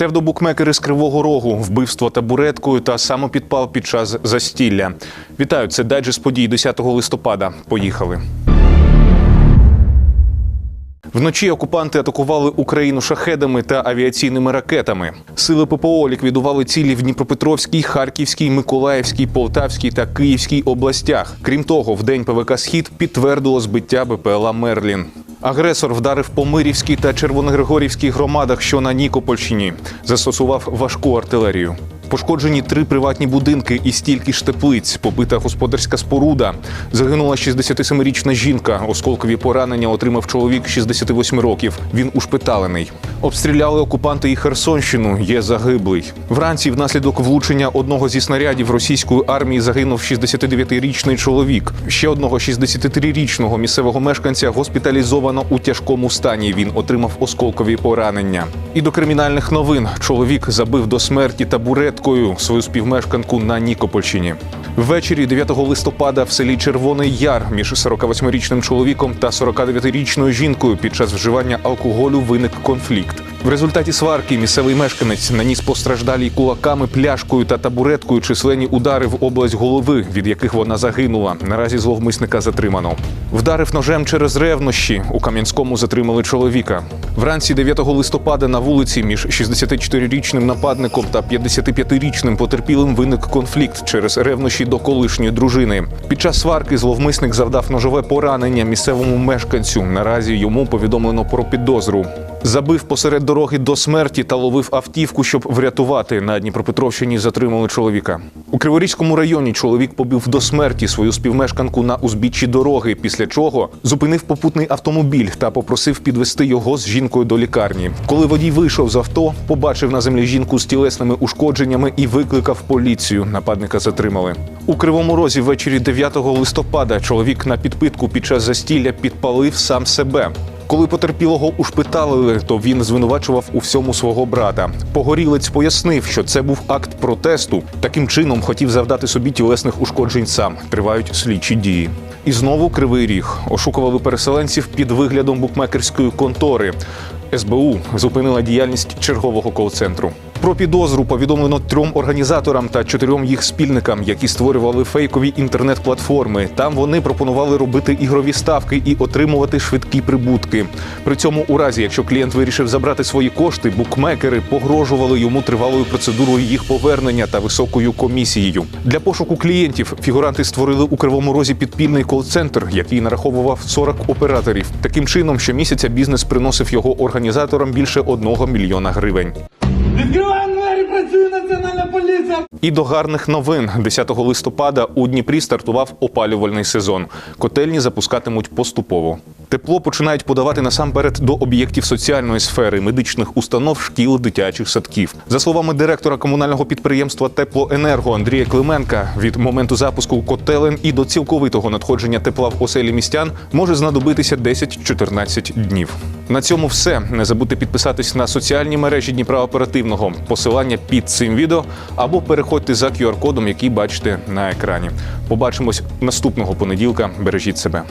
Псевдобукмекери з Кривого Рогу, вбивство табуреткою та самопідпал під час застілля. Вітаю, це дайджест подій 10 листопада. Поїхали. Вночі окупанти атакували Україну шахедами та авіаційними ракетами. Сили ППО ліквідували цілі в Дніпропетровській, Харківській, Миколаївській, Полтавській та Київській областях. Крім того, в день ПВК Схід підтвердило збиття БПЛА Мерлін. Агресор вдарив по Мирівській та Червоногригорівській громадах, що на Нікопольщині, застосував важку артилерію. Пошкоджені три приватні будинки і стільки ж теплиць, побита господарська споруда. Загинула 67-річна жінка. Осколкові поранення отримав чоловік 68 років. Він ушпиталений. Обстріляли окупанти і Херсонщину. Є загиблий. Вранці, внаслідок влучення одного зі снарядів російської армії, загинув 69-річний чоловік. Ще одного 63-річного місцевого мешканця госпіталізовано у тяжкому стані. Він отримав осколкові поранення. І до кримінальних новин чоловік забив до смерті табуреткою свою співмешканку на Нікопольщині. Ввечері 9 листопада в селі Червоний Яр між 48-річним чоловіком та 49-річною жінкою під час вживання алкоголю виник конфлікт. В результаті сварки місцевий мешканець наніс постраждалій кулаками, пляшкою та табуреткою численні удари в область голови, від яких вона загинула. Наразі зловмисника затримано. Вдарив ножем через ревнощі. У Кам'янському затримали чоловіка. Вранці 9 листопада на вулиці між 64-річним нападником та 55-річним потерпілим виник конфлікт через ревнощі до колишньої дружини. Під час сварки зловмисник завдав ножове поранення місцевому мешканцю. Наразі йому повідомлено про підозру. Забив посеред дороги до смерті та ловив автівку, щоб врятувати. На Дніпропетровщині затримали чоловіка. У Криворізькому районі чоловік побив до смерті свою співмешканку на узбіччі дороги, після чого зупинив попутний автомобіль та попросив підвести його з жінкою до лікарні. Коли водій вийшов з авто, побачив на землі жінку з тілесними ушкодженнями і викликав поліцію. Нападника затримали. У Кривому Розі ввечері 9 листопада чоловік на підпитку під час застілля підпалив сам себе. Коли потерпілого ушпиталили, то він звинувачував у всьому свого брата. Погорілець пояснив, що це був акт протесту. Таким чином хотів завдати собі тілесних ушкоджень сам. Тривають слідчі дії. І знову кривий ріг ошукували переселенців під виглядом букмекерської контори. СБУ зупинила діяльність чергового кол-центру. Про підозру повідомлено трьом організаторам та чотирьом їх спільникам, які створювали фейкові інтернет-платформи. Там вони пропонували робити ігрові ставки і отримувати швидкі прибутки. При цьому, у разі, якщо клієнт вирішив забрати свої кошти, букмекери погрожували йому тривалою процедурою їх повернення та високою комісією. Для пошуку клієнтів фігуранти створили у кривому розі підпільний кол-центр, який нараховував 40 операторів. Таким чином, щомісяця бізнес приносив його організаторам більше одного мільйона гривень. Відкриваємо національна поліція. І до гарних новин 10 листопада у Дніпрі стартував опалювальний сезон. Котельні запускатимуть поступово. Тепло починають подавати насамперед до об'єктів соціальної сфери, медичних установ, шкіл, дитячих садків. За словами директора комунального підприємства Теплоенерго Андрія Клименка, від моменту запуску котелень і до цілковитого надходження тепла в оселі містян може знадобитися 10-14 днів. На цьому все. Не забудьте підписатись на соціальні мережі Дніпра оперативного. Посилання під цим відео або переходьте за QR-кодом, який бачите на екрані. Побачимось наступного понеділка. Бережіть себе.